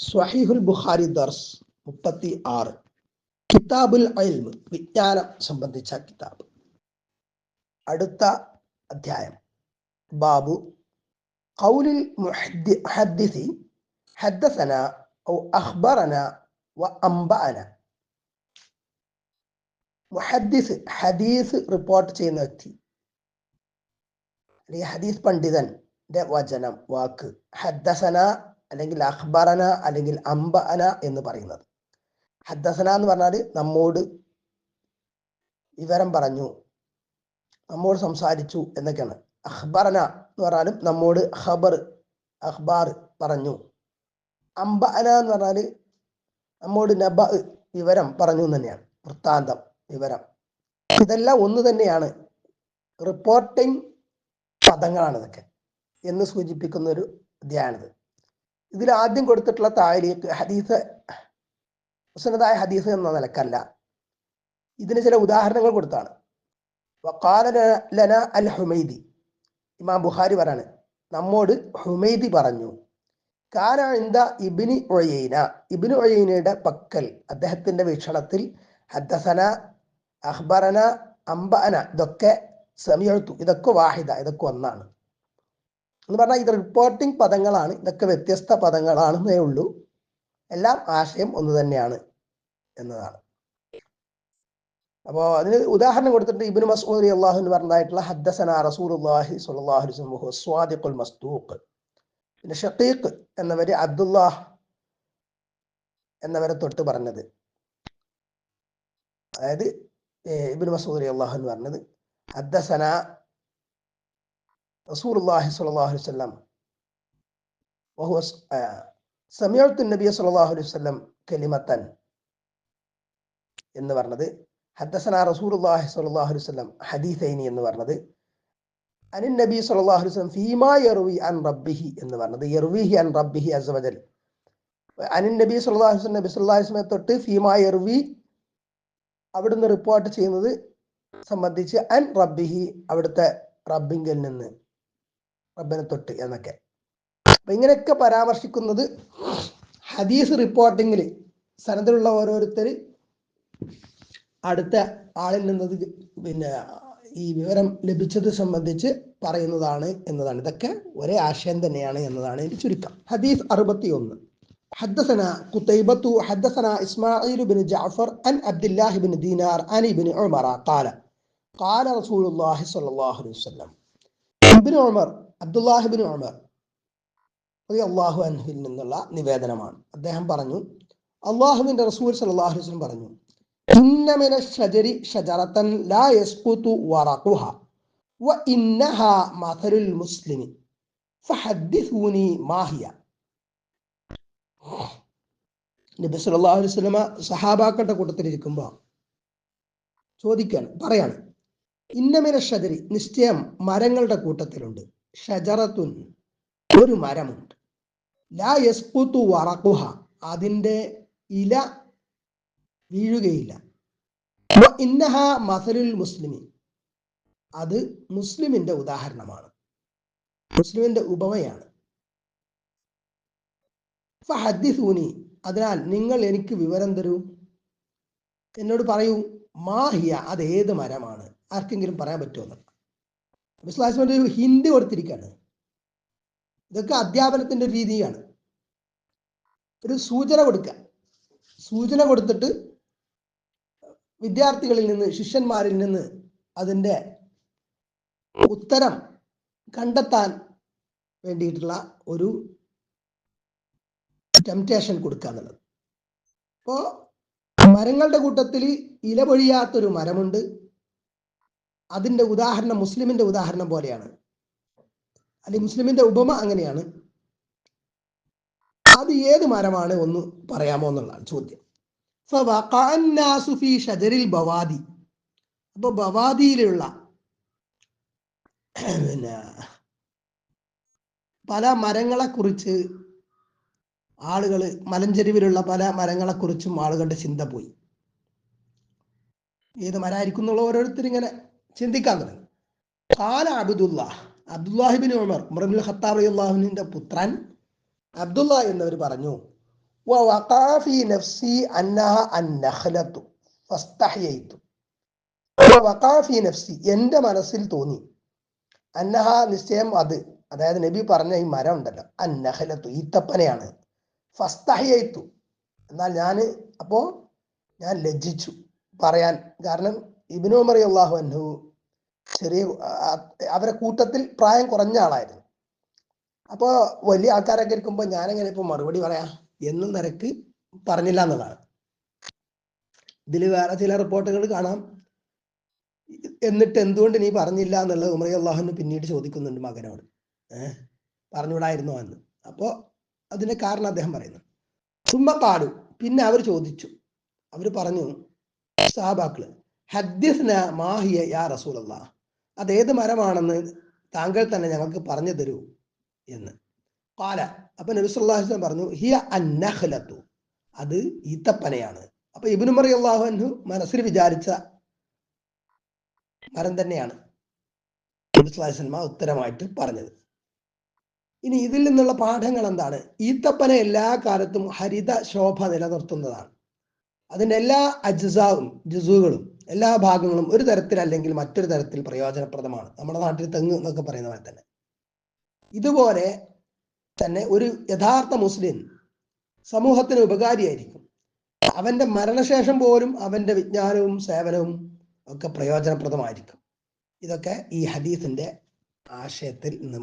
സ്വഹീഹുൽ ബുഖാരി ദർസ് മുപ്പത്തി ആറ് കിതാബുൽ അൽമ് വിജ്ഞാനം സംബന്ധിച്ച കിതാബ്. അടുത്ത അധ്യായം. ബാബു ഖൗലിൽ മുഹദ്ദി- മുഹദ്ദിസി ഹദ്ദസന ഔ അഖ്ബറന വ അംബഅന. മുഹദ്ദിസ് ഹദീസ് റിപ്പോർട്ട് ചെയ്യുന്ന വ്യക്തി. അല്ലെങ്കിൽ ഹദീസ് പണ്ഡിതന്റെ വചനം വാക്ക്. ഹദ്ദസന അല്ലെങ്കിൽ അഖ്ബറന അല്ലെങ്കിൽ അംബഅന എന്ന് പറയുന്നത്. ഹദ്ദസന എന്ന് പറഞ്ഞാൽ നമ്മോട് വിവരം പറഞ്ഞു നമ്മോട് സംസാരിച്ചു എന്നൊക്കെയാണ്. അഖ്ബറന എന്ന് പറഞ്ഞാലും നമ്മോട് ഖബർ അഖ്ബാർ പറഞ്ഞു. അംബഅന എന്ന് പറഞ്ഞാൽ നമ്മോട് നബ വിവരം പറഞ്ഞു തന്നെയാണ്. വൃത്താന്തം വിവരം. ഇതെല്ലാം ഒന്ന് തന്നെയാണ്. റിപ്പോർട്ടിംഗ് പദങ്ങളാണ് ഇതൊക്കെ. എന്ന് സൂചിപ്പിക്കുന്ന ഒരു അധ്യായമാണിത്. ഇതിൽ ആദ്യം കൊടുത്തിട്ടുള്ള താഴേക്ക് ഹദീസ് മുസനദായ ഹദീസ് എന്ന നിലക്കല്ല. ഇതിന് ചില ഉദാഹരണങ്ങൾ കൊടുത്താണ്. ലന അൽ ഹുമൈദി. ഇമാം ബുഹാരി പറയാണ് നമ്മോട് ഹുമൈദി പറഞ്ഞു കാന ഇബിനി ഒഴൈന ഇബിന് ഒഴൈനയുടെ പക്കൽ അദ്ദേഹത്തിന്റെ വീക്ഷണത്തിൽ ഹദ്ദസന അഹ്ബറന അംബഅന ഇതൊക്കെ സമയത്തു ഇതൊക്കെ വാഹിദ ഇതൊക്കെ ഒന്നാണ്. എന്ന് പറഞ്ഞാൽ ഇത് റിപ്പോർട്ടിംഗ് പദങ്ങളാണ്. ഇതൊക്കെ വ്യത്യസ്ത പദങ്ങളാണെന്നേ ഉള്ളൂ. എല്ലാം ആശയം ഒന്ന് തന്നെയാണ് എന്നതാണ്. അപ്പോൾ അതിന് ഉദാഹരണം കൊടുത്തിട്ട് ഇബിന് മസൂദ് അള്ളാഹു എന്ന് പറഞ്ഞതായിട്ടുള്ള ഹദ്ദസന വഹുവ സ്വാദിഖുൽ മസ്തൂഖ് പിന്നെ ഷക്കീഖ് എന്നവര് അബ്ദുല്ലാഹ് എന്നവരെ തൊട്ട് പറഞ്ഞത്. അതായത് ഇബിന് മസൂദ് അള്ളാഹു എന്ന് പറഞ്ഞത് ഹദ്ദസന റസൂലുള്ളാഹി അള്ളാഹി അലൈഹി വല്ലം സമയത്തു നബിയ സല്ലല്ലാഹു അലൈഹി വസല്ലം കലിമത്തൻ എന്ന് പറഞ്ഞത്. ഹദ്ദസന റസൂലുള്ളാഹി സ്വല്ലല്ലാഹു അലൈഹി വല്ലം ഹദീസൈനി എന്ന് പറഞ്ഞത്. അനിൻ നബി സല്ലല്ലാഹു അലൈഹി വസല്ലം ഫീമാ യർവി അൻ റബ്ബിഹി എന്ന് പറഞ്ഞത്. യർവിഹി അൻ റബ്ബിഹി അസവജൽ അനിൽ നബി സല്ലല്ലാഹു അലൈഹി വസല്ലം നബി സല്ലല്ലാഹു വസ്ലമെ തൊട്ട് ഫീമാ യർവി അവിടുന്ന് റിപ്പോർട്ട് ചെയ്യുന്നത് സംബന്ധിച്ച് അൻ റബ്ബിഹി അവിടുത്തെ റബ്ബിങ്കിൽ നിന്ന്. റബ്ബിനെ തൊട്ട് എന്നൊക്കെ അപ്പൊ ഇങ്ങനെയൊക്കെ പരാമർശിക്കുന്നത് ഹദീസ് റിപ്പോർട്ടിങ്ങിൽ സനദിലുള്ള ഓരോരുത്തർ അടുത്ത ആളിൽ നിന്നത് പിന്നെ ഈ വിവരം ലഭിച്ചത് സംബന്ധിച്ച് പറയുന്നതാണ് എന്നതാണ് ഇതൊക്കെ ഒരേ ആശയം തന്നെയാണ് എന്നതാണ് ഇതിന്റെ ചുരുക്കം ഹദീസ് അറുപത്തി ഒന്ന് حدثنا قتيبة حدثنا إسماعيل بن جعفر عن عبد الله بن دينار عن ابن عمر قال قال رسول الله صلى الله عليه وسلم ابن عمر അബ്ദുല്ലാഹിബിൻ ഉമർ അള്ളാഹു അൻഹിൽ നിന്നുള്ള നിവേദനമാണ്. അദ്ദേഹം പറഞ്ഞു അള്ളാഹുബിന്റെ റസൂൽ സല്ലാഹു പറഞ്ഞു ഷജരി ലാ വ മുസ്ലിമി മാഹിയ നബി സല്ലല്ലാഹു അലൈഹി വസല്ലമ സഹാബാക്കളുടെ കൂട്ടത്തിലിരിക്കുമ്പോ ചോദിക്കാണ് പറയാണ് ഇന്നമിന ഷജരി നിശ്ചയം മരങ്ങളുടെ കൂട്ടത്തിലുണ്ട്. ഷജറത്തുൻ ഒരു മരമുണ്ട്. ലാ യസ്കുത്തു വറക്കുഹ അതിന്റെ ഇല വീഴുകയില്ല. ഇന്നഹ മസലുൽ മുസ്ലിമി അത് മുസ്ലിമിന്റെ ഉദാഹരണമാണ്. മുസ്ലിമിന്റെ ഉപമയാണ്. ഫഹദ്ദിസൂനി. അതിനാൽ നിങ്ങൾ എനിക്ക് വിവരം തരൂ. എന്നോട് പറയൂ മാഹിയ അത് ഏത് മരമാണ്? ആർക്കെങ്കിലും പറയാൻ പറ്റുമോ വിശ്വാസത്തിന്റെ ഒരു ഹിന്ദി കൊടുത്തിരിക്കുകയാണ് ഇതൊക്കെ അധ്യാപനത്തിന്റെ രീതിയാണ്. ഒരു സൂചന കൊടുക്കുക. സൂചന കൊടുത്തിട്ട് വിദ്യാർത്ഥികളിൽ നിന്ന് ശിഷ്യന്മാരിൽ നിന്ന് അതിന്റെ ഉത്തരം കണ്ടെത്താൻ വേണ്ടിയിട്ടുള്ള ഒരു ടെംപ്റ്റേഷൻ കൊടുക്കുക എന്നുള്ളത്. അപ്പോ മരങ്ങളുടെ കൂട്ടത്തിൽ ഇല പൊഴിയാത്തൊരു മരമുണ്ട്. അതിന്റെ ഉദാഹരണം മുസ്ലിമിന്റെ ഉദാഹരണം പോലെയാണ്. അല്ലെങ്കിൽ മുസ്ലിമിന്റെ ഉപമ അങ്ങനെയാണ്. അത് ഏത് മരമാണ് ഒന്ന് പറയാമോ എന്നുള്ളതാണ് ചോദ്യം. ഫി ബവാദി. അപ്പോൾ ബവാദിയിലുള്ള പിന്നെ പല മരങ്ങളെക്കുറിച്ച് ആളുകൾ മലഞ്ചെരിവിലുള്ള പല മരങ്ങളെ കുറിച്ചും ആളുകളുടെ ചിന്ത പോയി. ഏത് മരമായിരിക്കും എന്നുള്ള ഓരോരുത്തരിങ്ങനെ ചിന്തിക്കാൻ തുടങ്ങി. കാല Abdullah Abdullah ibn Umar Umar bin Khattab അള്ളാഹുവിന്റെ പുത്രൻ അബ്ദുല്ല എന്നവർ പറഞ്ഞു നഫ്സി നഫ്സി മനസ്സിൽ തോന്നി അന്നഹ നിശ്ചയം അത് അതായത് നബി പറഞ്ഞ ഈ മരം ഉണ്ടല്ലോ അന്നഹലത്തു ഈത്തപ്പനയാണ് ഫസ്തഹയത്തു എന്നാൽ ഞാൻ അപ്പോ ഞാൻ ലജ്ജിച്ചു പറയാൻ. കാരണം ഇബിനു ഉമർ അള്ളാഹു അൻഹു ചെറിയ അവരെ കൂട്ടത്തിൽ പ്രായം കുറഞ്ഞ ആളായിരുന്നു. അപ്പോൾ വലിയ ആൾക്കാരൊക്കെ ഇരിക്കുമ്പോൾ ഞാനെങ്ങനെ ഇപ്പൊ മറുപടി പറയാ? എന്നും നിരക്ക് പറഞ്ഞില്ല എന്നുള്ളതാണ്. ഇതിൽ വേറെ ചില റിപ്പോർട്ടുകൾ കാണാം. എന്നിട്ട് എന്തുകൊണ്ട് നീ പറഞ്ഞില്ല എന്നുള്ളത് ഉമർ അള്ളാഹുന്ന് പിന്നീട് ചോദിക്കുന്നുണ്ട് മകനോട്. ഏഹ് പറഞ്ഞുകൂടായിരുന്നോ എന്ന്. അപ്പോ അതിന്റെ കാരണം അദ്ദേഹം പറയുന്നു. സുമ്മക്കാടു പിന്നെ അവർ ചോദിച്ചു. അവർ പറഞ്ഞു സഹാബാക്കൾ ഹദ്യസ്ന മാഹിയ യാ റസൂലല്ല അതേത് മരമാണെന്ന് താങ്കൾ തന്നെ ഞങ്ങൾക്ക് പറഞ്ഞു തരൂ എന്ന്. കാല അപ്പൊ നബിസ്വല്ലാഹുസ്ലം പറഞ്ഞു ഹിയ അന്നഹലത്തു അത് ഈത്തപ്പനയാണ്. അപ്പൊ ഇബിനു മറി അള്ളാഹു അൻഹു മനസ്സിൽ വിചാരിച്ച മരം തന്നെയാണ് നബിസ്വല്ലാഹുസ്ലമ ഉത്തരമായിട്ട് പറഞ്ഞത്. ഇനി ഇതിൽ നിന്നുള്ള പാഠങ്ങൾ എന്താണ്? ഈത്തപ്പന എല്ലാ കാലത്തും ഹരിത ശോഭ നിലനിർത്തുന്നതാണ്. അതിന്റെ എല്ലാ അജ്സാവും ജുസുകളും എല്ലാ ഭാഗങ്ങളും ഒരു തരത്തിൽ അല്ലെങ്കിൽ മറ്റൊരു തരത്തിൽ പ്രയോജനപ്രദമാണ്. നമ്മുടെ നാട്ടിൽ തെങ്ങ് എന്നൊക്കെ പറയുന്ന പോലെ തന്നെ. ഇതുപോലെ തന്നെ ഒരു യഥാർത്ഥ മുസ്ലിം സമൂഹത്തിന് ഉപകാരിയായിരിക്കും. അവന്റെ മരണശേഷം പോലും അവന്റെ വിജ്ഞാനവും സേവനവും ഒക്കെ പ്രയോജനപ്രദമായിരിക്കും. ഇതൊക്കെ ഈ ഹദീസിന്റെ ആശയത്തിൽ നിന്ന്